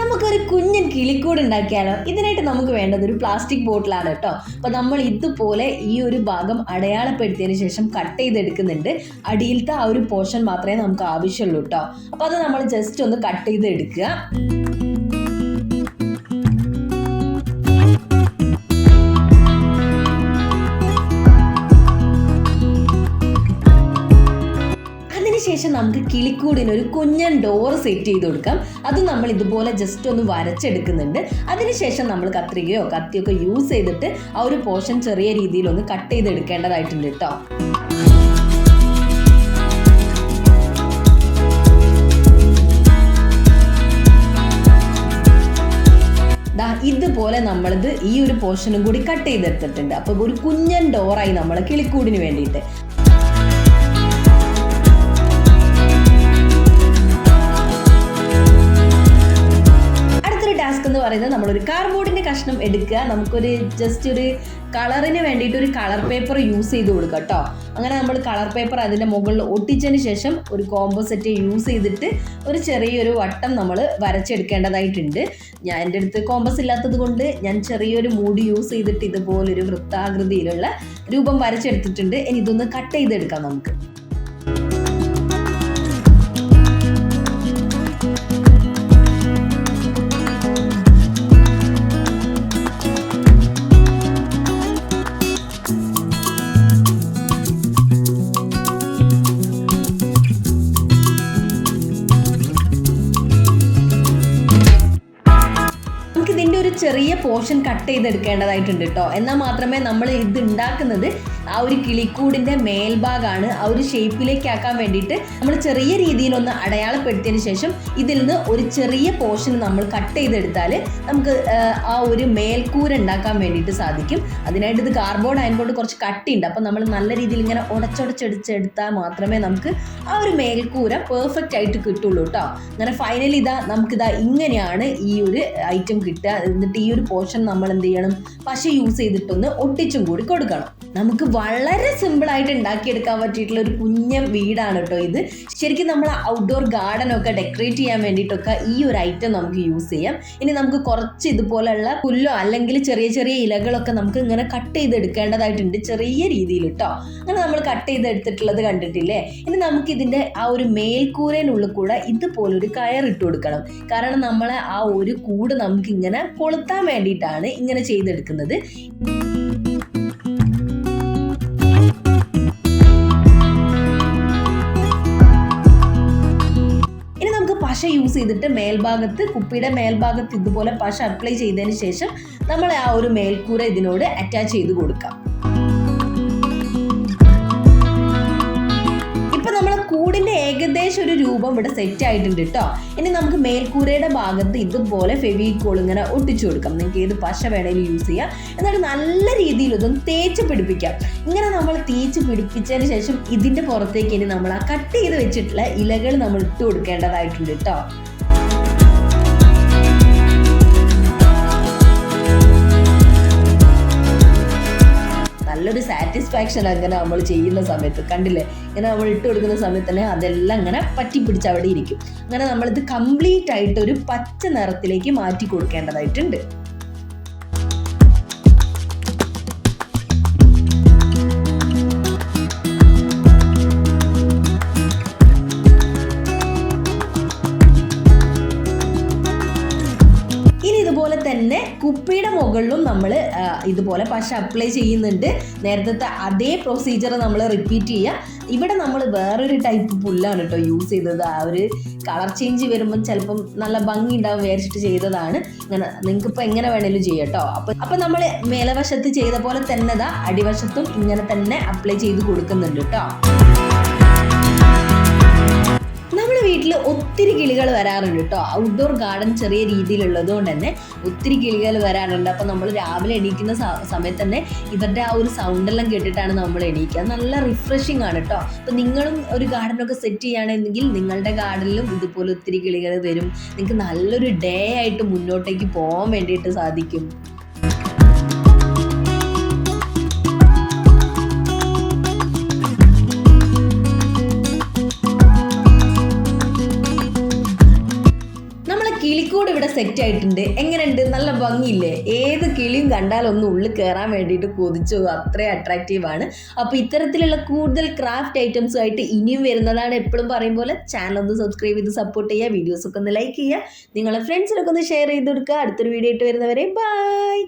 നമുക്കൊരു കുഞ്ഞൻ കിളിക്കൂട് ഉണ്ടാക്കിയാലോ? ഇതിനായിട്ട് നമുക്ക് വേണ്ടത് ഒരു പ്ലാസ്റ്റിക് ബോട്ടിലാണ് കേട്ടോ. അപ്പൊ നമ്മൾ ഇതുപോലെ ഈ ഒരു ഭാഗം അടയാളപ്പെടുത്തിയതിന് ശേഷം കട്ട് ചെയ്തെടുക്കുന്നുണ്ട്. അടിയിലത്തെ ആ ഒരു പോർഷൻ മാത്രമേ നമുക്ക് ആവശ്യമുള്ളൂ കേട്ടോ. അപ്പൊ അത് നമ്മൾ ജസ്റ്റ് ഒന്ന് കട്ട് ചെയ്ത് നമുക്ക് കിളിക്കൂടിന് ഒരു കുഞ്ഞൻ ഡോർ സെറ്റ് ചെയ്ത് കൊടുക്കാം. അത് നമ്മൾ ഇതുപോലെ ജസ്റ്റ് ഒന്ന് വരച്ചെടുക്കുന്നുണ്ട്. അതിനുശേഷം നമ്മൾ കത്രികയോ കത്തിയോ ഒക്കെ യൂസ് ചെയ്തിട്ട് ആ ഒരു പോർഷൻ ചെറിയ രീതിയിൽ ഒന്ന് കട്ട് ചെയ്തെടുക്കേണ്ടതായിട്ടുണ്ട് കേട്ടോ ഇതുപോലെ നമ്മളിത് ഈ ഒരു പോർഷനും കൂടി കട്ട് ചെയ്തെടുത്തിട്ടുണ്ട്. അപ്പോൾ ഒരു കുഞ്ഞൻ ഡോറായി നമ്മൾ കിളിക്കൂടിന് വേണ്ടിയിട്ട്. ടാസ്ക് എന്ന് പറയുന്നത് നമ്മളൊരു കാർബോർഡിന്റെ കഷ്ണം എടുക്കുക. നമുക്കൊരു ജസ്റ്റ് ഒരു കളറിന് വേണ്ടിയിട്ട് ഒരു കളർ പേപ്പർ യൂസ് ചെയ്ത് കൊടുക്കുക കേട്ടോ അങ്ങനെ നമ്മൾ കളർ പേപ്പർ അതിന്റെ മുകളിൽ ഒട്ടിച്ചതിന് ശേഷം ഒരു കോമ്പോസെറ്റ് യൂസ് ചെയ്തിട്ട് ഒരു ചെറിയൊരു വട്ടം നമ്മൾ വരച്ചെടുക്കേണ്ടതായിട്ടുണ്ട്. ഞാൻ എന്റെ അടുത്ത് കോമ്പസ് ഇല്ലാത്തത് കൊണ്ട് ഞാൻ ചെറിയൊരു മൂടി യൂസ് ചെയ്തിട്ട് ഇതുപോലൊരു വൃത്താകൃതിയിലുള്ള രൂപം വരച്ചെടുത്തിട്ടുണ്ട്. ഇനി ഇതൊന്ന് കട്ട് ചെയ്തെടുക്കാം നമുക്ക്. ചെറിയ പോർഷൻ കട്ട് ചെയ്തെടുക്കേണ്ടതായിട്ടുണ്ട് കേട്ടോ എന്നാൽ മാത്രമേ നമ്മൾ ഇത് ഉണ്ടാക്കുന്നത് ആ ഒരു കിളിക്കൂടിന്റെ മേൽഭാഗമാണ് ആ ഒരു ഷേപ്പിലേക്ക് ആക്കാൻ വേണ്ടിയിട്ട് നമ്മൾ ചെറിയ രീതിയിൽ ഒന്ന് അടയാളപ്പെടുത്തിയതിന് ശേഷം ഇതിൽ നിന്ന് ഒരു ചെറിയ പോർഷൻ നമ്മൾ കട്ട് ചെയ്തെടുത്താൽ നമുക്ക് ആ, ഒരു മേൽക്കൂര ഉണ്ടാക്കാൻ വേണ്ടിയിട്ട് സാധിക്കും. അതിനായിട്ട് ഇത് കാർബോർഡ് ആയതുകൊണ്ട് കുറച്ച് കട്ടിയുണ്ട്. അപ്പം നമ്മൾ നല്ല രീതിയിൽ ഇങ്ങനെ ഉടച്ചുടച്ചെടുത്തെടുത്താൽ മാത്രമേ നമുക്ക് ആ ഒരു മേൽക്കൂര പെർഫെക്റ്റ് ആയിട്ട് കിട്ടുള്ളൂ കേട്ടോ അങ്ങനെ ഫൈനലി ഇതാ നമുക്കിതാ ഇങ്ങനെയാണ് ഈ ഒരു ഐറ്റം കിട്ടുക. എന്നിട്ട് ഈ ഒരു പോർഷൻ നമ്മൾ എന്ത് ചെയ്യണം? പശ യൂസ് ചെയ്തിട്ടൊന്ന് ഒട്ടിച്ചും കൂടി കൊടുക്കണം. നമുക്ക് വളരെ സിമ്പിൾ ആയിട്ട് ഉണ്ടാക്കിയെടുക്കാൻ പറ്റിയിട്ടുള്ള ഒരു കുഞ്ഞ വീടാണ് കേട്ടോ ഇത്. ശരിക്കും നമ്മൾ ഔട്ട്ഡോർ ഗാർഡൻ ഒക്കെ ഡെക്കറേറ്റ് ചെയ്യാൻ വേണ്ടിയിട്ടൊക്കെ ഈ ഒരു ഐറ്റം നമുക്ക് യൂസ് ചെയ്യാം. ഇനി നമുക്ക് കുറച്ച് ഇതുപോലെയുള്ള പുല്ലോ അല്ലെങ്കിൽ ചെറിയ ചെറിയ ഇലകളൊക്കെ നമുക്ക് ഇങ്ങനെ കട്ട് ചെയ്തെടുക്കേണ്ടതായിട്ടുണ്ട് ചെറിയ രീതിയിൽ കേട്ടോ. അങ്ങനെ നമ്മൾ കട്ട് ചെയ്തെടുത്തിട്ടുള്ളത് കണ്ടിട്ടില്ലേ? ഇനി നമുക്ക് ഇതിന്റെ ആ ഒരു മേൽക്കൂരേനുള്ളിൽ കൂടെ ഇതുപോലൊരു കയർ ഇട്ട് കൊടുക്കണം. കാരണം നമ്മളെ ആ ഒരു കൂട് നമുക്ക് ഇങ്ങനെ കൊളുത്താൻ വേണ്ടിയിട്ടാണ് ഇങ്ങനെ ചെയ്തെടുക്കുന്നത്. ചെയ്തിട്ട് മേൽഭാഗത്ത് കുപ്പിയുടെ മേൽഭാഗത്ത് ഇതുപോലെ പശ അപ്ലൈ ചെയ്തതിന് ശേഷം നമ്മൾ ആ ഒരു മേൽക്കൂര ഇതിനോട് അറ്റാച്ച് ചെയ്ത് കൊടുക്കാം. കൂടിന്റെ ഏകദേശം ഒരു രൂപം ഇവിടെ സെറ്റ് ആയിട്ടുണ്ട് കേട്ടോ ഇനി നമുക്ക് മേൽക്കൂരയുടെ ഭാഗത്ത് ഇതുപോലെ ഫെവിക്കോൾ ഇങ്ങനെ ഒട്ടിച്ചു കൊടുക്കാം. നിങ്ങൾക്ക് ഏത് പശ വേണേലും യൂസ് ചെയ്യാം. എന്നിട്ട് നല്ല രീതിയിൽ ഇതൊന്ന് തേച്ച് പിടിപ്പിക്കാം. ഇങ്ങനെ നമ്മൾ തേച്ച് പിടിപ്പിച്ചതിന് ശേഷം ഇതിന്റെ പുറത്തേക്ക് ഇനി നമ്മൾ ആ കട്ട് ചെയ്ത് വെച്ചിട്ടുള്ള ഇലകൾ നമ്മൾ ഇട്ട് കൊടുക്കേണ്ടതായിട്ടുണ്ട് കേട്ടോ നല്ലൊരു സാറ്റിസ്ഫാക്ഷൻ അങ്ങനെ നമ്മൾ ചെയ്യുന്ന സമയത്ത്. കണ്ടില്ലേ? ഇങ്ങനെ നമ്മൾ ഇട്ട് കൊടുക്കുന്ന സമയത്ത് തന്നെ അതെല്ലാം അങ്ങനെ പറ്റി പിടിച്ച് അവിടെ ഇരിക്കും. അങ്ങനെ നമ്മളിത് കംപ്ലീറ്റ് ആയിട്ട് ഒരു പച്ച നിറത്തിലേക്ക് മാറ്റി കൊടുക്കേണ്ടതായിട്ടുണ്ട്. കുപ്പിയുടെ മുകളിലും നമ്മൾ ഇതുപോലെ പശ അപ്ലൈ ചെയ്യുന്നുണ്ട്. നേരത്തെ അതേ പ്രൊസീജിയർ നമ്മൾ റിപ്പീറ്റ് ചെയ്യുക ഇവിടെ നമ്മൾ വേറൊരു ടൈപ്പ് പുല്ലാണ് കേട്ടോ യൂസ് ചെയ്തത്. ആ ഒരു കളർ ചേഞ്ച് വരുമ്പം ചിലപ്പം നല്ല ഭംഗി ഉണ്ടാവും വിചാരിച്ചിട്ട് ചെയ്തതാണ്. ഇങ്ങനെ നിങ്ങൾക്ക് ഇപ്പം എങ്ങനെ വേണേലും ചെയ്യാം കേട്ടോ അപ്പം അപ്പം നമ്മൾ മേലവശത്ത് ചെയ്ത പോലെ തന്നെ അടിവശത്തും ഇങ്ങനെ തന്നെ അപ്ലൈ ചെയ്ത് കൊടുക്കുന്നുണ്ട് കേട്ടോ ഒത്തിരി കിളികൾ വരാറുണ്ട് കേട്ടോ. ഔട്ട്ഡോർ ഗാർഡൻ ചെറിയ രീതിയിലുള്ളത് കൊണ്ട് തന്നെ ഒത്തിരി കിളികൾ വരാറുണ്ട്. അപ്പോൾ നമ്മൾ രാവിലെ എണീക്കുന്ന സമയത്ത് തന്നെ ഇവരുടെ ആ ഒരു സൗണ്ടെല്ലാം കേട്ടിട്ടാണ് നമ്മൾ എണീക്കുക. നല്ല റിഫ്രഷിംഗ് ആണ് കേട്ടോ. അപ്പോൾ നിങ്ങളും ഒരു ഗാർഡനൊക്കെ സെറ്റ് ചെയ്യുകയാണെങ്കിൽ നിങ്ങളുടെ ഗാർഡനിലും ഇതുപോലെ ഒത്തിരി കിളികൾ വരും. നിങ്ങൾക്ക് നല്ലൊരു ഡേ ആയിട്ട് മുന്നോട്ടേക്ക് പോകാൻ വേണ്ടിയിട്ട് സാധിക്കും. കിളിക്കൂട് ഇവിടെ സെറ്റ് ആയിട്ടുണ്ട്. എങ്ങനെയുണ്ട്? നല്ല ഭംഗിയില്ലേ? ഏത് കിളിയും കണ്ടാൽ ഒന്ന് ഉള്ളിൽ കയറാൻ വേണ്ടിയിട്ട് കൊതിച്ചു. അത്രയും അട്രാക്റ്റീവ് ആണ്. അപ്പോൾ ഇത്തരത്തിലുള്ള കൂടുതൽ ക്രാഫ്റ്റ് ഐറ്റംസും ആയിട്ട് ഇനിയും വരുന്നതാണ് എപ്പോഴും പറയും പോലെ. ചാനൽ ഒന്ന് സബ്സ്ക്രൈബ് ചെയ്ത് സപ്പോർട്ട് ചെയ്യുക. വീഡിയോസ് ഒക്കെ ഒന്ന് ലൈക്ക് ചെയ്യുക. നിങ്ങളെ ഫ്രണ്ട്സിനൊക്കെ ഒന്ന് ഷെയർ ചെയ്ത് കൊടുക്കുക. അടുത്തൊരു വീഡിയോ ആയിട്ട് വരുന്നവരെ ബൈ